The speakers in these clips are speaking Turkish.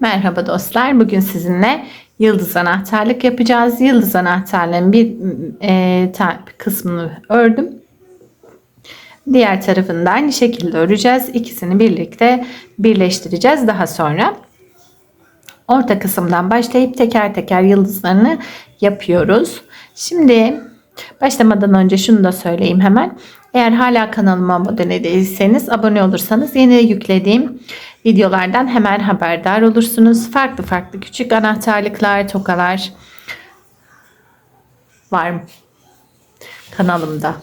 Merhaba dostlar. Bugün sizinle yıldız anahtarlık yapacağız. Yıldız anahtarlığın bir e, ta- kısmını ördüm. Diğer tarafını da aynı şekilde öreceğiz. İkisini birlikte birleştireceğiz daha sonra. Orta kısımdan başlayıp teker teker yıldızlarını yapıyoruz. Şimdi başlamadan önce şunu da söyleyeyim hemen. Eğer hala kanalıma abone değilseniz abone olursanız yeni yüklediğim videolardan hemen haberdar olursunuz. Farklı farklı küçük anahtarlıklar, tokalar var kanalımda.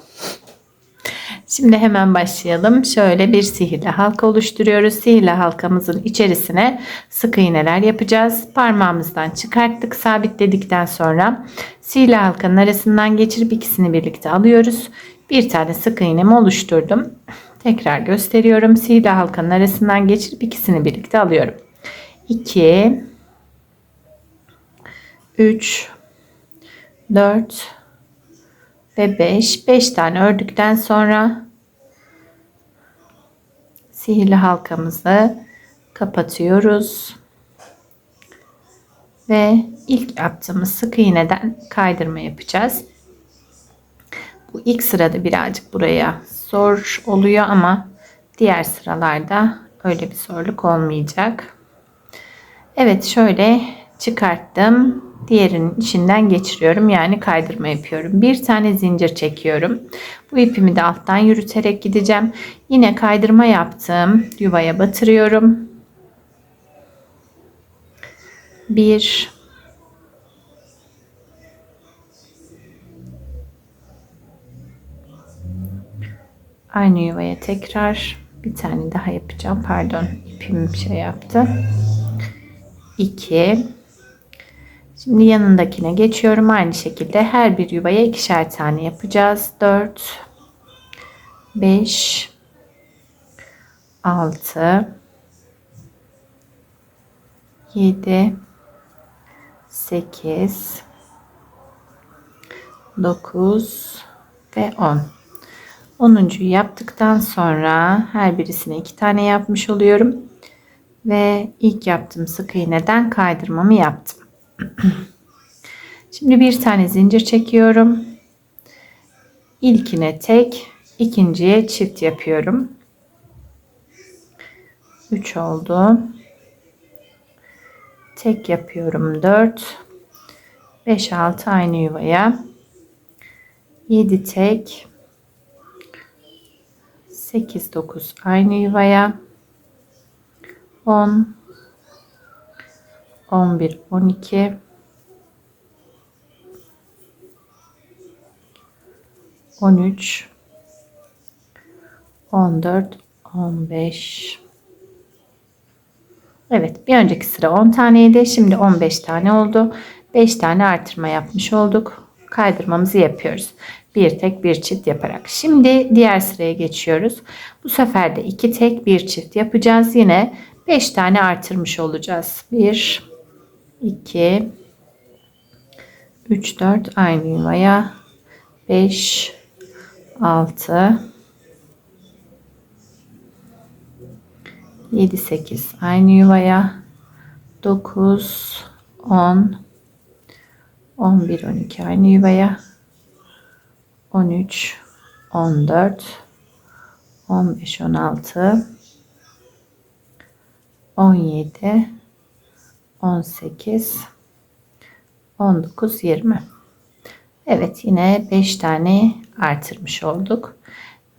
Şimdi hemen başlayalım. Şöyle bir sihirli halka oluşturuyoruz. Sihirli halkamızın içerisine sık iğneler yapacağız. Parmağımızdan çıkarttık. Sabitledikten sonra sihirli halkanın arasından geçirip ikisini birlikte alıyoruz. Bir tane sık iğnemi oluşturdum. Tekrar gösteriyorum. Sihirli halkanın arasından geçirip ikisini birlikte alıyorum. 2 3 4 ve 5. 5 tane ördükten sonra sihirli halkamızı kapatıyoruz. Ve ilk yaptığımız sık iğneden kaydırma yapacağız. Bu ilk sırada birazcık buraya zor oluyor ama diğer sıralarda öyle bir zorluk olmayacak. Evet şöyle çıkarttım. Diğerinin içinden geçiriyorum. Yani kaydırma yapıyorum. Bir tane zincir çekiyorum. Bu ipimi de alttan yürüterek gideceğim. Yine kaydırma yaptım. Yuvaya batırıyorum. Bir aynı yuvaya tekrar bir tane daha yapacağım. Pardon ipim şey yaptı. 2 Şimdi yanındakine geçiyorum. Aynı şekilde her bir yuvaya ikişer tane yapacağız. 4 5 6 7 8 9 ve 10 10'uncuyu yaptıktan sonra her birisine iki tane yapmış oluyorum. Ve ilk yaptığım sık iğneden kaydırmamı yaptım. Şimdi bir tane zincir çekiyorum. İlkine tek, ikinciye çift yapıyorum. 3 oldu. Tek yapıyorum 4. 5 6 aynı yuvaya. 7 tek. 8 9 aynı yuvaya. 10 11 12 13 14 15 Evet bir önceki sıra 10 taneydi. Şimdi 15 tane oldu. 5 tane artırma yapmış olduk. Kaydırmamızı yapıyoruz. Bir tek bir çift yaparak. Şimdi diğer sıraya geçiyoruz. Bu sefer de 2 tek bir çift yapacağız. Yine 5 tane artırmış olacağız. 1 2 3 4 aynı yuvaya. 5 6 7 8 aynı yuvaya. 9 10 11 12 aynı yuvaya. 13 14 15 16 17 18 19 20 Evet yine 5 tane artırmış olduk.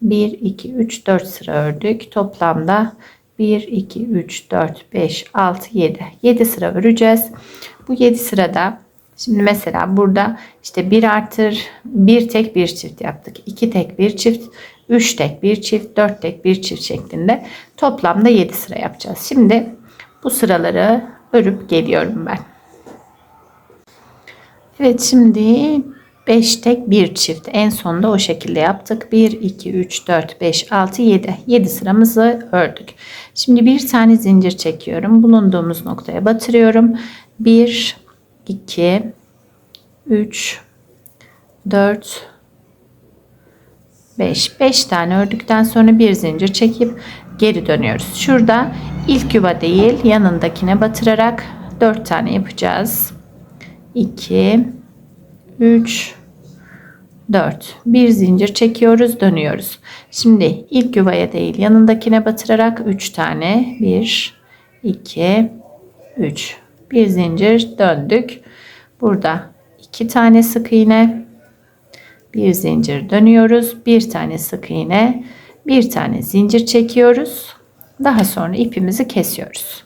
1 2 3 4 sıra ördük. Toplamda 1 2 3 4 5 6 7 7 sıra öreceğiz. Bu 7 sırada şimdi mesela burada işte bir artır bir tek bir çift yaptık. 2 tek bir çift 3 tek bir çift 4 tek bir çift şeklinde toplamda 7 sıra yapacağız. Şimdi bu sıraları örüp geliyorum ben. Evet şimdi 5 tek bir çift en sonunda o şekilde yaptık. 1 2 3 4 5 6 7 7 sıramızı ördük. Şimdi bir tane zincir çekiyorum. Bulunduğumuz noktaya batırıyorum. 1 2 3 4 5 5 tane ördükten sonra bir zincir çekip geri dönüyoruz. Şurada ilk yuva değil yanındakine batırarak 4 tane yapacağız. 2 3 4 bir zincir çekiyoruz dönüyoruz. Şimdi ilk yuvaya değil yanındakine batırarak 3 tane 1 2 3 bir zincir döndük. Burada 2 tane sık iğne bir zincir dönüyoruz. Bir tane sık iğne bir tane zincir çekiyoruz. Daha sonra ipimizi kesiyoruz.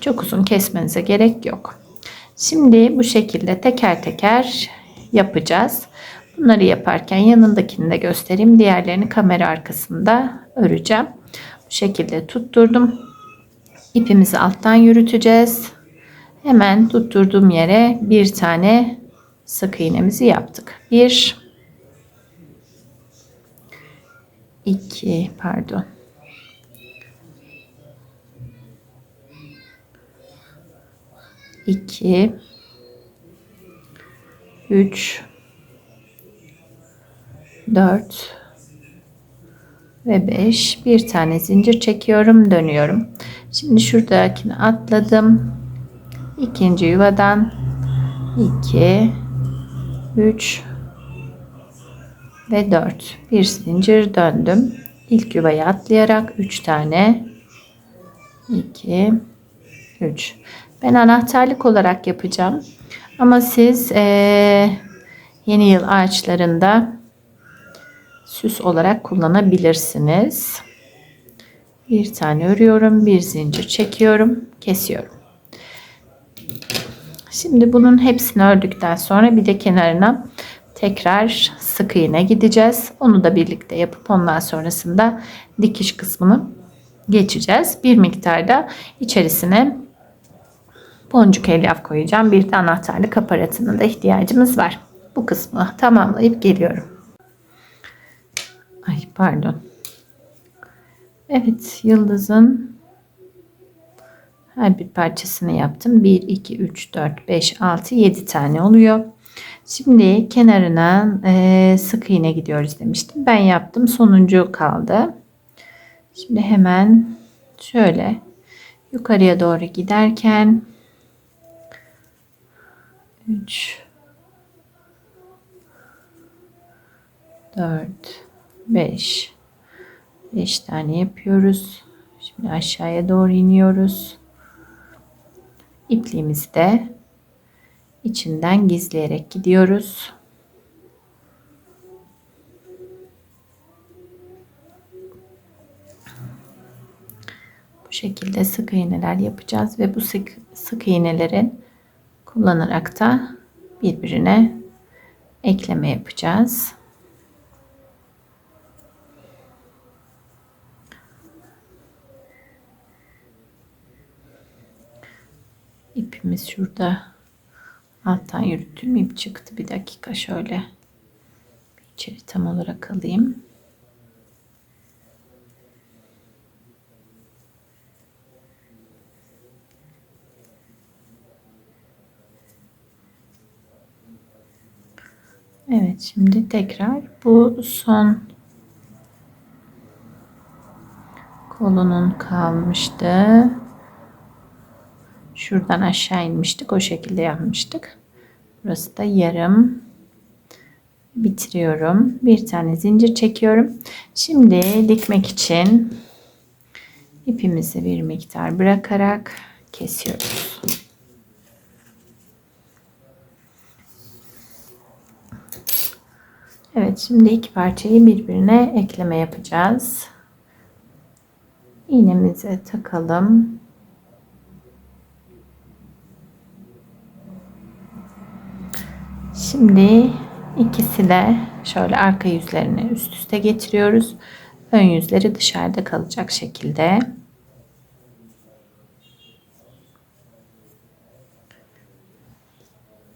Çok uzun kesmenize gerek yok. Şimdi bu şekilde teker teker yapacağız. Bunları yaparken yanındakini de göstereyim. Diğerlerini kamera arkasında öreceğim. Bu şekilde tutturdum. İpimizi alttan yürüteceğiz. Hemen tutturduğum yere bir tane sık iğnemizi yaptık. Bir, iki, pardon. İki, üç, dört ve beş. Bir tane zincir çekiyorum, dönüyorum. Şimdi şuradakini atladım. İkinci yuvadan 2 3 ve 4 bir zincir döndüm. İlk yuvaya atlayarak 3 tane 2 3 ben anahtarlık olarak yapacağım. Ama siz ee, yeni yıl ağaçlarında süs olarak kullanabilirsiniz. Bir tane örüyorum, bir zincir çekiyorum, kesiyorum. Şimdi bunun hepsini ördükten sonra bir de kenarına tekrar sık iğne gideceğiz. Onu da birlikte yapıp ondan sonrasında dikiş kısmını geçeceğiz. Bir miktarda içerisine boncuk elyaf koyacağım. Bir de anahtarlık aparatına da ihtiyacımız var. Bu kısmı tamamlayıp geliyorum. Ay pardon. Evet yıldızın her bir parçasını yaptım. 1, 2, 3, 4, 5, 6, 7 tane oluyor. Şimdi kenarına e, sık iğne gidiyoruz demiştim. Ben yaptım. Sonuncu kaldı. Şimdi hemen şöyle yukarıya doğru giderken 3 4 5 5 tane yapıyoruz. Şimdi aşağıya doğru iniyoruz. İpliğimizi de içinden gizleyerek gidiyoruz. Bu şekilde sık iğneler yapacağız ve bu sık, sık iğnelerin kullanarak da birbirine ekleme yapacağız. ipimiz şurada alttan yürüttüm ip çıktı bir dakika şöyle içeri tam olarak alayım Evet şimdi tekrar bu son kolunun kalmıştı. Şuradan aşağı inmiştik. O şekilde yapmıştık. Burası da yarım. Bitiriyorum. Bir tane zincir çekiyorum. Şimdi dikmek için ipimizi bir miktar bırakarak kesiyoruz. Evet şimdi iki parçayı birbirine ekleme yapacağız. İğnemizi takalım. Şimdi ikisi de şöyle arka yüzlerini üst üste getiriyoruz. Ön yüzleri dışarıda kalacak şekilde.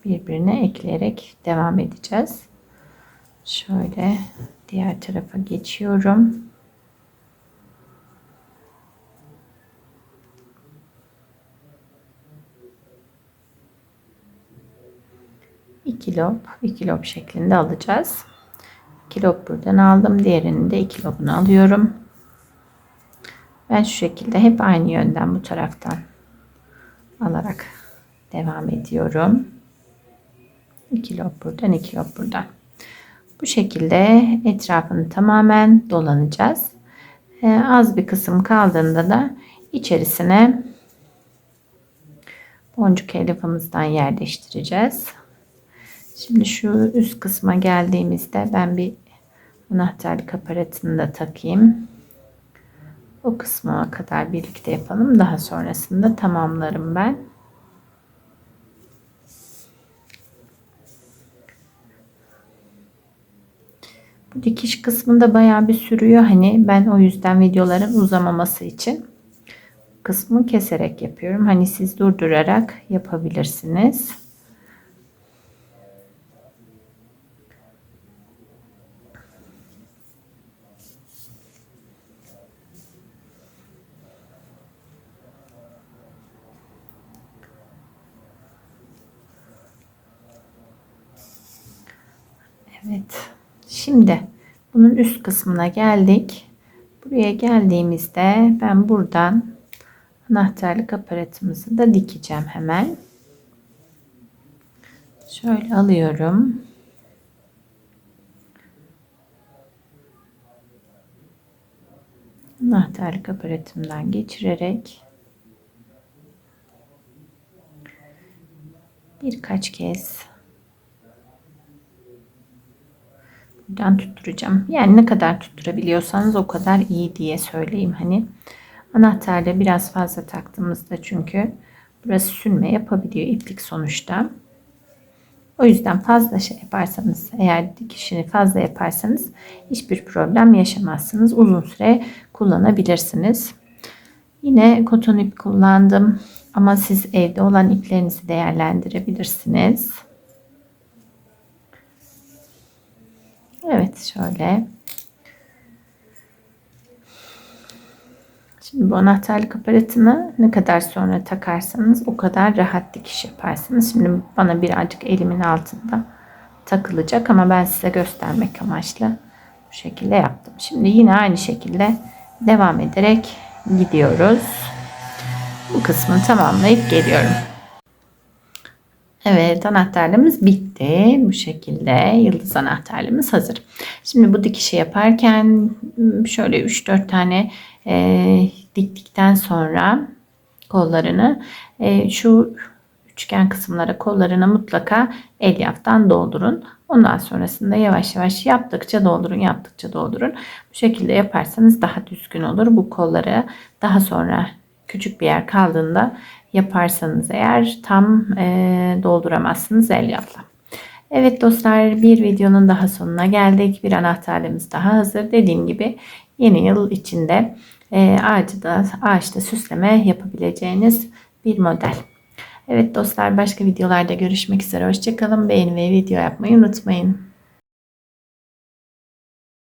Birbirine ekleyerek devam edeceğiz. Şöyle diğer tarafa geçiyorum. 2 lob 2 lob şeklinde alacağız. 2 lob buradan aldım. Diğerini de 2 lobunu alıyorum. Ben şu şekilde hep aynı yönden bu taraftan alarak devam ediyorum. 2 lob buradan 2 lob buradan. Bu şekilde etrafını tamamen dolanacağız. Ee, az bir kısım kaldığında da içerisine boncuk elyafımızdan yerleştireceğiz. Şimdi şu üst kısma geldiğimizde ben bir anahtarlık aparatını da takayım. O kısma kadar birlikte yapalım. Daha sonrasında tamamlarım ben. Bu dikiş kısmında bayağı bir sürüyor. Hani ben o yüzden videoların uzamaması için kısmı keserek yapıyorum. Hani siz durdurarak yapabilirsiniz. Evet. Şimdi bunun üst kısmına geldik. Buraya geldiğimizde ben buradan anahtarlık aparatımızı da dikeceğim hemen. Şöyle alıyorum. Anahtarlık aparatımdan geçirerek birkaç kez buradan tutturacağım. Yani ne kadar tutturabiliyorsanız o kadar iyi diye söyleyeyim. Hani anahtarla biraz fazla taktığımızda çünkü burası sünme yapabiliyor iplik sonuçta. O yüzden fazla şey yaparsanız eğer dikişini fazla yaparsanız hiçbir problem yaşamazsınız. Uzun süre kullanabilirsiniz. Yine koton ip kullandım ama siz evde olan iplerinizi değerlendirebilirsiniz. Evet şöyle. Şimdi bu anahtarlık aparatını ne kadar sonra takarsanız o kadar rahat dikiş yaparsınız. Şimdi bana birazcık elimin altında takılacak ama ben size göstermek amaçlı bu şekilde yaptım. Şimdi yine aynı şekilde devam ederek gidiyoruz. Bu kısmını tamamlayıp geliyorum. Evet anahtarlığımız bitti. Bu şekilde yıldız anahtarlığımız hazır. Şimdi bu dikişi yaparken şöyle 3-4 tane e, diktikten sonra kollarını e, şu üçgen kısımlara kollarını mutlaka elyaftan doldurun. Ondan sonrasında yavaş yavaş yaptıkça doldurun, yaptıkça doldurun. Bu şekilde yaparsanız daha düzgün olur. Bu kolları daha sonra küçük bir yer kaldığında yaparsanız eğer tam e, dolduramazsınız elyafla. Evet dostlar bir videonun daha sonuna geldik. Bir anahtarlığımız daha hazır. Dediğim gibi yeni yıl içinde e, ağacı ağaçta süsleme yapabileceğiniz bir model. Evet dostlar başka videolarda görüşmek üzere. Hoşçakalın. Beğeni ve video yapmayı unutmayın.